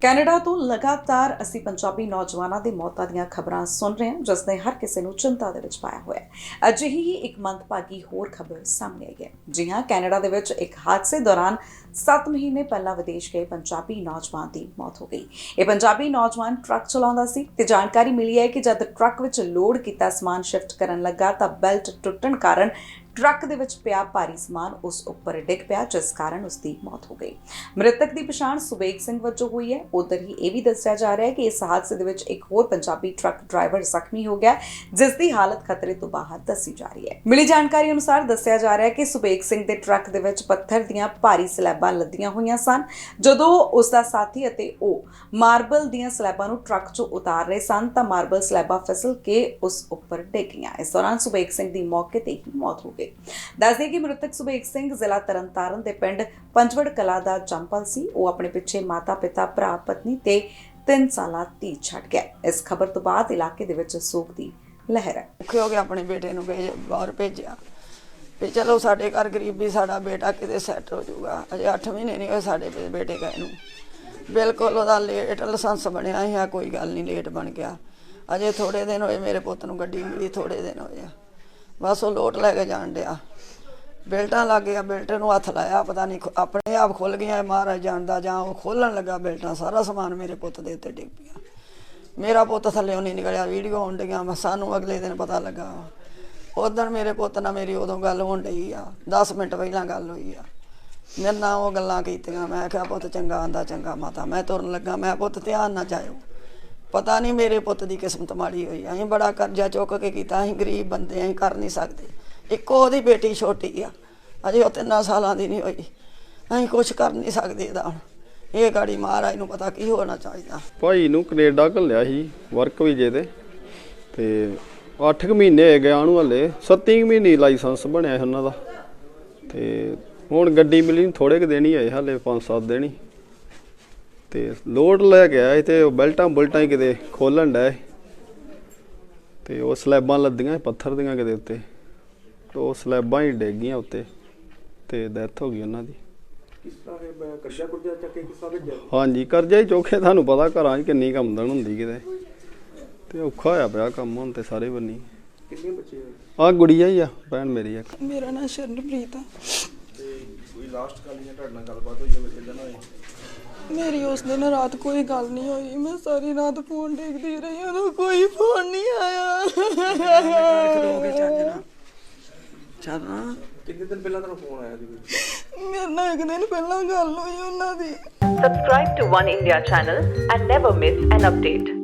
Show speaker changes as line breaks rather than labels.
Canada ਤੋਂ ਲਗਾਤਾਰ ਅਸੀਂ ਪੰਜਾਬੀ ਨੌਜਵਾਨਾਂ ਦੇ ਮੌਤਾਂ ਦੀਆਂ ਖਬਰਾਂ ਸੁਣ ਰਹੇ ਹਾਂ ਜਿਸ ਨੇ ਹਰ ਕਿਸੇ ਨੂੰ ਚਿੰਤਾ ਦੇ ਵਿੱਚ ਪਾਇਆ ਹੋਇਆ ਹੈ। ਅਜਿਹੀ ਹੀ ਇੱਕ ਮੰਦਭਾਗੀ ਹੋਰ ਖਬਰ ਸਾਹਮਣੇ ਆਈ ਹੈ। ਜੀ ਹਾਂ, ਕੈਨੇਡਾ ਦੇ ਵਿੱਚ ਇੱਕ ਹਾਦਸੇ ਦੌਰਾਨ 7 ਮਹੀਨੇ ਪਹਿਲਾਂ ਵਿਦੇਸ਼ ਗਏ ਪੰਜਾਬੀ ਨੌਜਵਾਨ ਦੀ ਮੌਤ ਹੋ ਗਈ। ਇਹ ਪੰਜਾਬੀ ਨੌਜਵਾਨ ਟਰੱਕ ਚਲਾਉਂਦਾ ਸੀ ਤੇ ਜਾਣਕਾਰੀ ਮਿਲੀ ਹੈ ਕਿ ਜਦ ਟਰੱਕ ਵਿੱਚ ਲੋਡ ਕੀਤਾ ਸਮਾਨ ਸ਼ਿਫਟ ਕਰਨ ਲੱਗਾ ਤਾਂ ਬੈਲਟ ਟੁੱਟਣ ਕਾਰਨ ਟਰੱਕ ਦੇ ਵਿੱਚ ਪਿਆ ਭਾਰੀ ਸਮਾਨ ਉਸ ਉੱਪਰ ਡਿੱਗ ਪਿਆ, ਜਿਸ ਕਾਰਨ ਉਸ ਦੀ ਮੌਤ ਹੋ ਗਈ। ਮ੍ਰਿਤਕ ਦੀ ਪਛਾਣ ਸੁਬੇਗ ਸਿੰਘ ਵਜੋਂ ਹੋਈ ਹੈ। ਉਧਰ ਹੀ ਇਹ ਵੀ ਦੱਸਿਆ ਜਾ ਰਿਹਾ ਹੈ ਕਿ ਇਸ ਹਾਦਸੇ ਦੇ ਵਿੱਚ ਇੱਕ ਹੋਰ ਪੰਜਾਬੀ ਟਰੱਕ ਡਰਾਈਵਰ ਜ਼ਖਮੀ ਹੋ ਗਿਆ, ਜਿਸ ਦੀ ਹਾਲਤ ਖਤਰੇ ਤੋਂ ਬਾਹਰ ਦੱਸੀ ਜਾ ਰਹੀ ਹੈ। ਮਿਲੀ ਜਾਣਕਾਰੀ ਅਨੁਸਾਰ ਦੱਸਿਆ ਜਾ ਰਿਹਾ ਹੈ ਕਿ ਸੁਬੇਗ ਸਿੰਘ ਦੇ ਟਰੱਕ ਦੇ ਵਿੱਚ ਪੱਥਰ ਦੀਆਂ ਭਾਰੀ ਸਲੈਬਾਂ ਲੱਦੀਆਂ ਹੋਈਆਂ ਸਨ। ਜਦੋਂ ਉਸ ਦਾ ਸਾਥੀ ਅਤੇ ਉਹ ਮਾਰਬਲ ਦੀਆਂ ਸਲੈਬਾਂ ਨੂੰ ਟਰੱਕ 'ਚੋਂ ਉਤਾਰ ਰਹੇ ਸਨ, ਤਾਂ ਮਾਰਬਲ ਸਲੈਬਾਂ ਫਿਸਲ ਕੇ ਉਸ ਉੱਪਰ ਡਿੱਗ ਗਈਆਂ। ਇਸ ਦੌਰਾਨ ਸੁਬੇਗ ਸਿੰਘ ਦੀ ਮੌਕੇ ਤੇ ਹੀ ਮੌਤ ਹੋ ਗਈ। ਦੱਸਦੇ ਕਿ ਮ੍ਰਿਤਕ ਸੁਬੇਗ ਸਿੰਘ ਜ਼ਿਲ੍ਹਾ ਤਰਨਤਾਰਨ ਦੇ ਪਿੰਡ ਪੰਜਵੜ ਕਲਾ ਦਾ ਜੰਪਲ ਸੀ। ਉਹ ਆਪਣੇ ਪਿੱਛੇ ਮਾਤਾ ਪਿਤਾ, ਭਰਾ, ਪਤਨੀ ਤੇ 3 ਸਾਲਾ ਧੀ ਛੱਡ ਗਿਆ। ਇਸ ਖਬਰ ਤੋਂ ਬਾਅਦ ਇਲਾਕੇ ਦੇ ਵਿੱਚ ਸੋਗ ਦੀ ਲਹਿਰ ਹੈ।
ਔਖੇ ਹੋ ਕੇ ਆਪਣੇ ਬੇਟੇ ਨੂੰ ਭੇਜ ਬਾਹਰ ਭੇਜਿਆ। ਵੀ ਚਲੋ ਸਾਡੇ ਘਰ ਗਰੀਬੀ, ਸਾਡਾ ਬੇਟਾ ਕਿਤੇ ਸੈੱਟ ਹੋ ਜਾਊਗਾ। ਅਜੇ 8 ਮਹੀਨੇ ਨਹੀਂ ਹੋਏ ਸਾਡੇ ਬੇਟੇ ਗਏ ਨੂੰ। ਬਿਲਕੁਲ ਉਹਦਾ ਲੇਟ ਲਾਇਸੈਂਸ ਬਣਿਆ ਸੀ ਆ, ਕੋਈ ਗੱਲ ਨਹੀਂ ਲੇਟ ਬਣ ਗਿਆ। ਅਜੇ ਥੋੜੇ ਦਿਨ ਹੋਏ ਮੇਰੇ ਪੁੱਤ ਨੂੰ ਗੱਡੀ ਮਿਲੀ ਥੋੜੇ ਦਿਨ ਹੋਏ ਆ। ਬਸ ਉਹ ਲੋਟ ਲੈ ਕੇ ਜਾਣ ਡਿਆ। ਬੈਲਟਾਂ ਲੱਗ ਗਿਆ ਬੈਲਟ ਨੂੰ ਹੱਥ ਲਾਇਆ, ਪਤਾ ਨਹੀਂ ਆਪਣੇ ਆਪ ਖੁੱਲ ਗਿਆ ਮਹਾਰਾਜ ਜਾਣਦਾ, ਜਾਂ ਉਹ ਖੋਲਣ ਲੱਗਾ ਬੈਲਟਾਂ, ਸਾਰਾ ਸਮਾਨ ਮੇਰੇ ਪੁੱਤ ਦੇ ਉੱਤੇ ਡਿੱਗ ਪਿਆ। ਮੇਰਾ ਪੁੱਤ ਥੱਲੇ ਨਹੀਂ ਨਿਕਲਿਆ, ਵੀਡੀਓ ਆਉਣ ਡਈਆਂ ਵਾ ਸਾਨੂੰ ਅਗਲੇ ਦਿਨ ਪਤਾ ਲੱਗਾ। ਉਦੋਂ ਮੇਰੇ ਪੁੱਤ ਨਾਲ ਮੇਰੀ ਉਦੋਂ ਗੱਲ ਹੋਣ ਡਈ ਆ 10 ਮਿੰਟ ਪਹਿਲਾਂ ਗੱਲ ਹੋਈ ਆ। ਮੇਰੇ ਨਾਲ ਉਹ ਗੱਲਾਂ ਕੀਤੀਆਂ, ਮੈਂ ਕਿਹਾ, ਪੁੱਤ ਚੰਗਾ ਆਂਦਾ, ਚੰਗਾ ਮਾਤਾ, ਮੈਂ ਤੁਰਨ ਲੱਗਾ, ਮੈਂ ਪੁੱਤ ਧਿਆਨ ਨਾ ਜਾਇਓ। ਪਤਾ ਨਹੀਂ ਮੇਰੇ ਪੁੱਤ ਦੀ ਕਿਸਮਤ ਮਾੜੀ ਹੋਈ। ਅਸੀਂ ਬੜਾ ਕਰਜ਼ਾ ਚੁੱਕ ਕੇ ਕੀਤਾ। ਅਸੀਂ ਗਰੀਬ ਬੰਦੇ ਅਸੀਂ ਕਰ ਨਹੀਂ ਸਕਦੇ। ਇੱਕੋ ਉਹਦੀ ਬੇਟੀ ਛੋਟੀ ਆ। ਅਜੇ ਉਹ ਤਿੰਨਾਂ ਸਾਲਾਂ ਦੀ ਨਹੀਂ ਹੋਈ। ਅਸੀਂ ਕੁਝ ਕਰ ਨਹੀਂ ਸਕਦੇ ਇਹਦਾ ਹੁਣ। ਇਹ ਗਾੜੀ ਮਹਾਰਾਜ ਨੂੰ ਪਤਾ ਕੀ ਹੋਣਾ ਚਾਹੀਦਾ।
ਭਾਈ ਨੂੰ ਕੈਨੇਡਾ ਘੱਲਿਆ ਸੀ ਵਰਕ ਵੀਜੇ ਤੇ। ਤੇ 8 ਮਹੀਨੇ ਹੋਏ ਗਿਆ ਉਹਨੂੰ ਹਲੇ 7 ਮਹੀਨੇ ਲਾਇਸੈਂਸ ਬਣਿਆ ਸੀ ਉਹਨਾਂ ਦਾ। ਤੇ ਹੁਣ ਗੱਡੀ ਮਿਲੀ ਥੋੜੇ ਕੁ ਦੇਣੀ ਹੀ ਆਏ, ਹਲੇ 5-7 ਦਿਨ ਤੇ ਲੋਡ ਲੈ ਕੇ ਆਇਆ ਤੇ ਉਹ ਬੈਲਟਾਂ ਬੁਲਟਾਂ ਹੀ ਕਿਤੇ ਖੋਲਣ ਡਏ ਤੇ ਉਹ ਸਲੈਬਾਂ ਲੱਦੀਆਂ ਪੱਥਰ ਦੀਆਂ ਕਿਤੇ ਉੱਤੇ। ਤੇ ਉਹ ਸਲੈਬਾਂ ਹੀ ਡਿੱਗ ਗਈਆਂ ਉੱਤੇ ਤੇ ਡੈਥ ਹੋ ਗਈ ਉਹਨਾਂ ਦੀ। ਹਾਂਜੀ ਕਰਜ਼ਾ ਹੀ ਚੋਖੇ ਤੁਹਾਨੂੰ ਪਤਾ ਘਰਾਂ 'ਚ ਕਿੰਨੀ ਕਮਦਨ ਹੁੰਦੀ ਕਿਤੇ। ਤੇ ਔਖਾ ਹੋਇਆ ਪਿਆ ਕੰਮ ਹੁਣ ਤੇ ਸਾਰੇ ਬੰਨੀ।
ਕਿੰਨੇ ਬੱਚੇ?
ਆ ਗੁੜੀਆ ਹੀ ਆ ਭੈਣ ਮੇਰੀ ਇੱਕ।
ਮੇਰਾ ਨਾਮ ਸ਼ਰਨਪ੍ਰੀਤ ਆ।
ਤੇ ਕੋਈ ਲਾਸਟ ਗੱਲ ਜਾਂ ਤੁਹਾਡੇ ਨਾਲ ਗੱਲਬਾਤ ਹੋਈ ਹੋਵੇ ਕਿਦਾਂ ਹੋਈ?
ਮੇਰੀ ਉਸ ਦਿਨ ਰਾਤ ਕੋਈ ਗੱਲ ਨਹੀਂ ਹੋਈ। ਮੈਂ ਸਾਰੀ ਰਾਤ ਫੋਨ ਦੇਖਦੀ ਰਹੀ ਉਦੋਂ ਕੋਈ ਫੋਨ ਨਹੀਂ ਆਇਆ। ਚੱਲਣਾ
ਕਿੰਨੇ ਦਿਨ ਪਹਿਲਾਂ ਤੁਹਾਨੂੰ ਫੋਨ ਆਇਆ ਸੀ
ਮੇਰੇ ਨਾਲ ਇੱਕ ਦਿਨ ਪਹਿਲਾਂ ਗੱਲ ਹੋਈ ਉਹਨਾਂ ਦੀ।
Subscribe to One India channel and never miss an update.